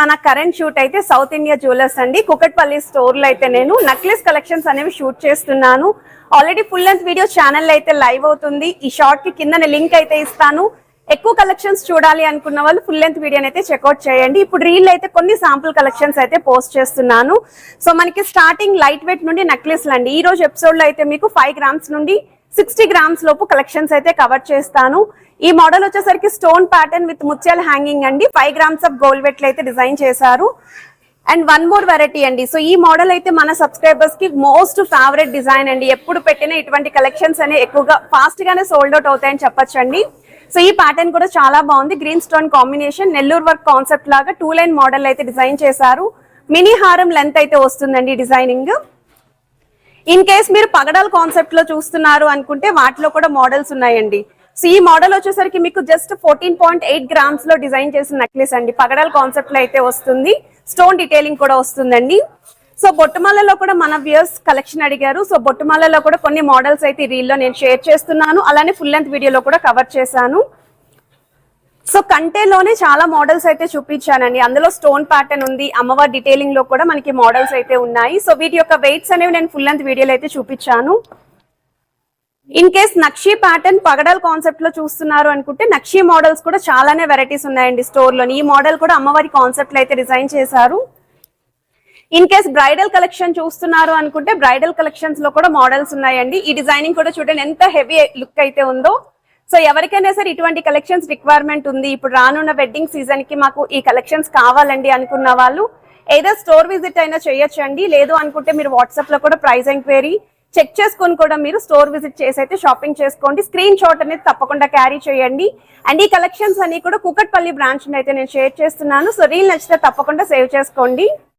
మన current shoot అయితే south India jewellers అండి. కుకట్పల్లి స్టోర్లో అయితే నేను నక్లెస్ కలెక్షన్స్ అనేవి షూట్ చేస్తున్నాను. Already full length video channel అయితే లైవ్ అవుతుంది. ఈ షార్ట్కి కింద లింక్ అయితే ఇస్తాను. ఎక్కువ కలెక్షన్స్ చూడాలి అనుకున్న వాళ్ళు ఫుల్ లెంత్ వీడియోని అయితే చెక్అవుట్ చేయండి. ఇప్పుడు రీల్ అయితే కొన్ని శాంపుల్ కలెక్షన్స్ అయితే పోస్ట్ చేస్తున్నాను. సో మనకి స్టార్టింగ్ లైట్ వెయిట్ నుండి నెక్లెస్లు అండి ఈ రోజు ఎపిసోడ్లో అయితే మీకు ఫైవ్ గ్రామ్స్ నుండి సిక్స్టీ గ్రామ్స్ లోపు కలెక్షన్స్ అయితే కవర్ చేస్తాను. ఈ మోడల్ వచ్చేసరికి స్టోన్ ప్యాటర్న్ విత్ ముత్యాల హ్యాంగింగ్ అండి. ఫైవ్ గ్రామ్స్ ఆఫ్ గోల్డ్ వెట్లు అయితే డిజైన్ చేశారు. అండ్ వన్ మోర్ వెరైటీ అండి. సో ఈ మోడల్ అయితే మన సబ్స్క్రైబర్స్కి మోస్ట్ ఫేవరెట్ డిజైన్ అండి. ఎప్పుడు పెట్టిన ఇటువంటి కలెక్షన్స్ అనే ఎక్కువగా ఫాస్ట్ గానే సోల్డ్ అవుట్ అవుతాయని చెప్పొచ్చండి. సో ఈ ప్యాటర్న్ కూడా చాలా బాగుంది. Green stone combination Nellore work concept లాగా టూ లైన్ మోడల్ అయితే డిజైన్ చేశారు. మినీ హారం లెంత్ అయితే వస్తుందండి డిజైనింగ్ ఇన్ కేస్ మీరు పగడాల కాన్సెప్ట్లో చూస్తున్నారు అనుకుంటే వాటిలో కూడా మోడల్స్ ఉన్నాయండి. సో ఈ మోడల్ వచ్చేసరికి మీకు జస్ట్ ఫోర్టీన్ పాయింట్ ఎయిట్ గ్రామ్స్లో డిజైన్ చేసిన నెక్లెస్ అండి. పగడాల కాన్సెప్ట్లో అయితే వస్తుంది. స్టోన్ డీటెయిలింగ్ కూడా వస్తుందండి. సో బొట్టుమాలలో కూడా మన వ్యూస్ కలెక్షన్ అడిగారు. సో బొట్టుమాలలో కూడా కొన్ని మోడల్స్ అయితే రీల్లో నేను షేర్ చేస్తున్నాను. అలానే ఫుల్ లెంత్ వీడియోలో కూడా కవర్ చేశాను. సో కంటేలోనే చాలా మోడల్స్ అయితే చూపించానండి. అందులో స్టోన్ ప్యాటర్న్ ఉంది. అమ్మవారి డీటెయిలింగ్లో కూడా మనకి మోడల్స్ అయితే ఉన్నాయి. సో వీటి యొక్క వెయిట్స్ అనేవి నేను ఫుల్ లెంత్ వీడియోలో అయితే చూపించాను. ఇన్ కేస్ నక్షి ప్యాటర్న్ పగడల్ కాన్సెప్ట్లో చూస్తున్నారు అనుకుంటే నక్షి మోడల్స్ కూడా చాలానే వెరైటీస్ ఉన్నాయండి స్టోర్లో ఈ మోడల్ కూడా అమ్మవారి కాన్సెప్ట్లో అయితే డిజైన్ చేశారు. ఇన్ కేస్ బ్రైడల్ కలెక్షన్ చూస్తున్నారు అనుకుంటే బ్రైడల్ కలెక్షన్స్లో కూడా మోడల్స్ ఉన్నాయండి. ఈ డిజైనింగ్ కూడా చూడండి ఎంత హెవీ లుక్ అయితే ఉందో. సో ఎవరికైనా సరే ఇటువంటి కలెక్షన్స్ రిక్వైర్మెంట్ ఉంది. ఇప్పుడు రానున్న వెడ్డింగ్ సీజన్కి మాకు ఈ కలెక్షన్స్ కావాలండి అనుకున్న వాళ్ళు ఏదో స్టోర్ విజిట్ అయినా చేయొచ్చండి. లేదు అనుకుంటే మీరు వాట్సాప్లో కూడా ప్రైస్ ఎంక్వైరీ చెక్ చేసుకొని కూడా మీరు స్టోర్ విజిట్ చేసి అయితే షాపింగ్ చేసుకోండి. స్క్రీన్ షాట్ అనేది తప్పకుండా క్యారీ చేయండి. అండ్ ఈ కలెక్షన్స్ అన్ని కూడా కుకట్పల్లి బ్రాంచ్ అయితే నేను షేర్ చేస్తున్నాను. సో రీల్ నచ్చితే తప్పకుండా సేవ్ చేసుకోండి.